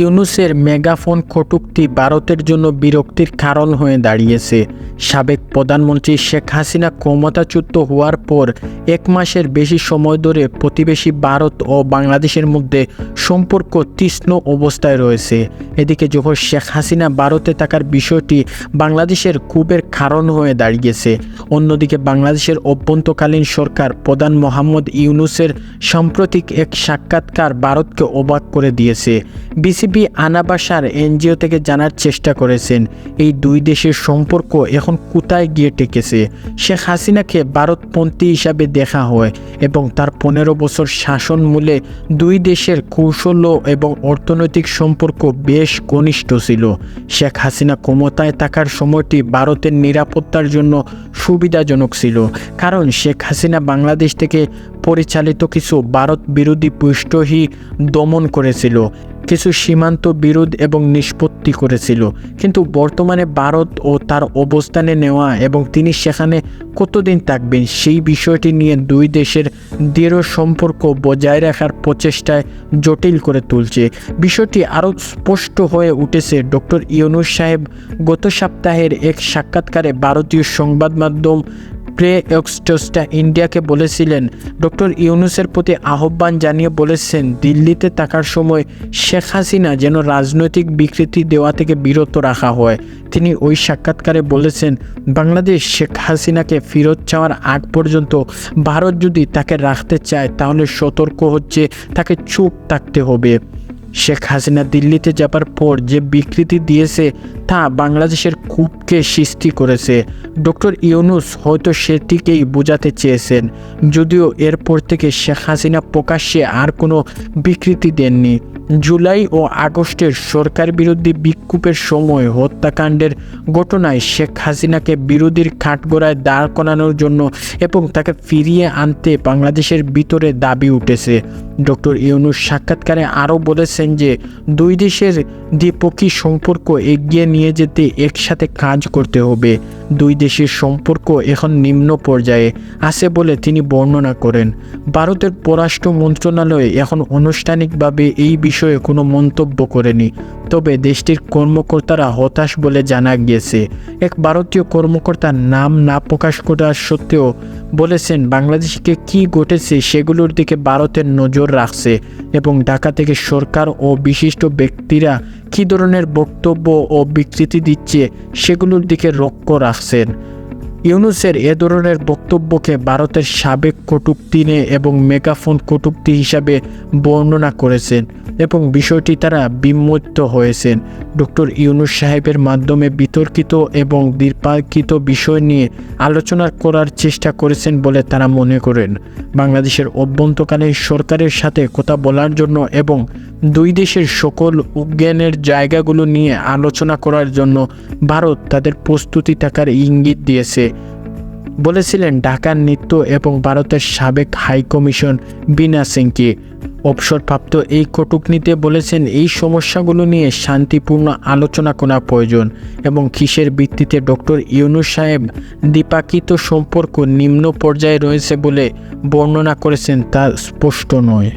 ইউনুসের মেগাফোন কটূক্তি ভারতের জন্য বিরক্তির কারণ হয়ে দাঁড়িয়েছে। সাবেক প্রধানমন্ত্রী শেখ হাসিনা ক্ষমতাচ্যুত হওয়ার পর এক মাসের বেশি সময় ধরে প্রতিবেশী ভারত ও বাংলাদেশের মধ্যে সম্পর্ক তীক্ষ্ণ অবস্থায় রয়েছে। এদিকে যখন শেখ হাসিনা ভারতে থাকার বিষয়টি বাংলাদেশের ক্ষোভের কারণ হয়ে দাঁড়িয়েছে, অন্যদিকে বাংলাদেশের অভ্যন্তকালীন সরকার প্রধান মোহাম্মদ ইউনুসের সাম্প্রতিক এক সাক্ষাৎকার ভারতকে অবাক করে দিয়েছে। বিসিবি আনাবাসার এনজিও থেকে জানার চেষ্টা করেছেন। এই দুই দেশের সম্পর্ক এখন কোথায় গিয়ে টেকেছে? শেখ হাসিনাকে ভারতপন্থী হিসাবে দেখা হয় এবং তার পনেরো বছর শাসন মূলে দুই দেশের কৌশল এবং অর্থনৈতিক সম্পর্ক বেশ ঘনিষ্ঠ ছিল। শেখ হাসিনা ক্ষমতায় থাকার সময়টি ভারতের নিরাপত্তার জন্য সুবিধাজনক ছিল, কারণ শেখ হাসিনা বাংলাদেশ থেকে পরিচালিত কিছু ভারত বিরোধী পৃষ্ঠহী দমন করেছিল। কিছু সীমান্ত বিরোধ এবং নিষ্পত্তি করেছিল। কিন্তু বর্তমানে ভারত ও তার অবস্থানে নেওয়া এবং তিনি সেখানে কতদিন থাকবেন সেই বিষয়টি নিয়ে দুই দেশের দৃঢ় সম্পর্ক বজায় রাখার প্রচেষ্টায় জটিল করে তুলছে। বিষয়টি আরও স্পষ্ট হয়ে উঠেছে ডক্টর ইউনুস সাহেব গত সপ্তাহের এক সাক্ষাৎকারে ভারতীয় সংবাদ মাধ্যম প্রে এক্সটোস্টা ইন্ডিয়াকে বলেছিলেন। ডক্টর ইউনুসের প্রতি আহ্বান জানিয়ে বলেছেন, দিল্লিতে থাকার সময় শেখ হাসিনা যেন রাজনৈতিক বিকৃতি দেওয়া থেকে বিরত রাখা হয়। তিনি ওই সাক্ষাৎকারে বলেছেন, বাংলাদেশ শেখ হাসিনাকে ফেরত চাওয়ার আগ পর্যন্ত ভারত যদি তাকে রাখতে চায়, তাহলে সতর্ক হচ্ছে, তাকে চুপ থাকতে হবে। শেখ হাসিনা দিল্লিতে যাবার পর যে বিকৃতি দিয়েছে তা বাংলাদেশের কূপকে সৃষ্টি করেছে। ডক্টর ইউনুস হয়তো সেটিকেই বোঝাতে চেয়েছেন, যদিও এরপর থেকে শেখ হাসিনা প্রকাশ্যে আর কোনো বিকৃতি দেননি। জুলাই ও আগস্টের সরকার বিরোধী বিক্ষোভের সময় হত্যাকাণ্ডের ঘটনায় শেখ হাসিনাকে বিরোধীর কাঠগড়ায় দাঁড় করানোর জন্য এবং তাকে ফিরিয়ে আনতে বাংলাদেশের ভিতরে দাবি উঠেছে। ডক্টর ইউনুস সাক্ষাৎকারে আরও বলেছেন যে, দুই দেশের দ্বিপক্ষী সম্পর্ক এগিয়ে নিয়ে যেতে একসাথে কাজ করতে হবে। দুই দেশের সম্পর্ক এখন নিম্ন পর্যায়ে আছে বলে তিনি বর্ণনা করেন। ভারতের পররাষ্ট্র মন্ত্রণালয় এখন আনুষ্ঠানিকভাবে এই কোনো মন্তব্য করেনি। তবে দেশটির কর্মকর্তারা হতাশ বলে জানা গিয়েছে। এক ভারতীয় কর্মকর্তার নাম না প্রকাশ করার সত্ত্বেও বলেছেন, বাংলাদেশকে কি ঘটেছে সেগুলোর দিকে ভারতের নজর রাখছে এবং ঢাকা থেকে সরকার ও বিশিষ্ট ব্যক্তিরা কী ধরনের বক্তব্য ও বিকৃতি দিচ্ছে সেগুলোর দিকে লক্ষ্য রাখছেন। ইউনুসের এ ধরনের বক্তব্যকে ভারতের সাবেক কটূক্তি নিয়ে এবং মেগাফোন কটূক্তি হিসাবে বর্ণনা করেছেন এবং বিষয়টি তারা বিমোহিত হয়েছেন। ডক্টর ইউনুস সাহেবের মাধ্যমে বিতর্কিত এবং দ্বিপাক্ষিত বিষয় নিয়ে আলোচনা করার চেষ্টা করেছেন বলে তারা মনে করেন। বাংলাদেশের অভ্যন্তকালীন সরকারের সাথে কথা বলার জন্য এবং দুই দেশের সকল উজ্ঞানের জায়গাগুলো নিয়ে আলোচনা করার জন্য ভারত তাদের প্রস্তুতি থাকার ইঙ্গিত দিয়েছে। বলেছিলেন ঢাকার নৃত্য এবং ভারতের সাবেক হাইকমিশন বিনা সিংকে। অবসরপ্রাপ্ত এই কটুকনিতে বলেছেন, এই সমস্যাগুলো নিয়ে শান্তিপূর্ণ আলোচনা করা প্রয়োজন এবং কিসের ভিত্তিতে ডক্টর ইউনুস সাহেব দ্বিপাক্ষিত সম্পর্ক নিম্ন পর্যায়ে রয়েছে বলে বর্ণনা করেছেন, তা স্পষ্ট নয়।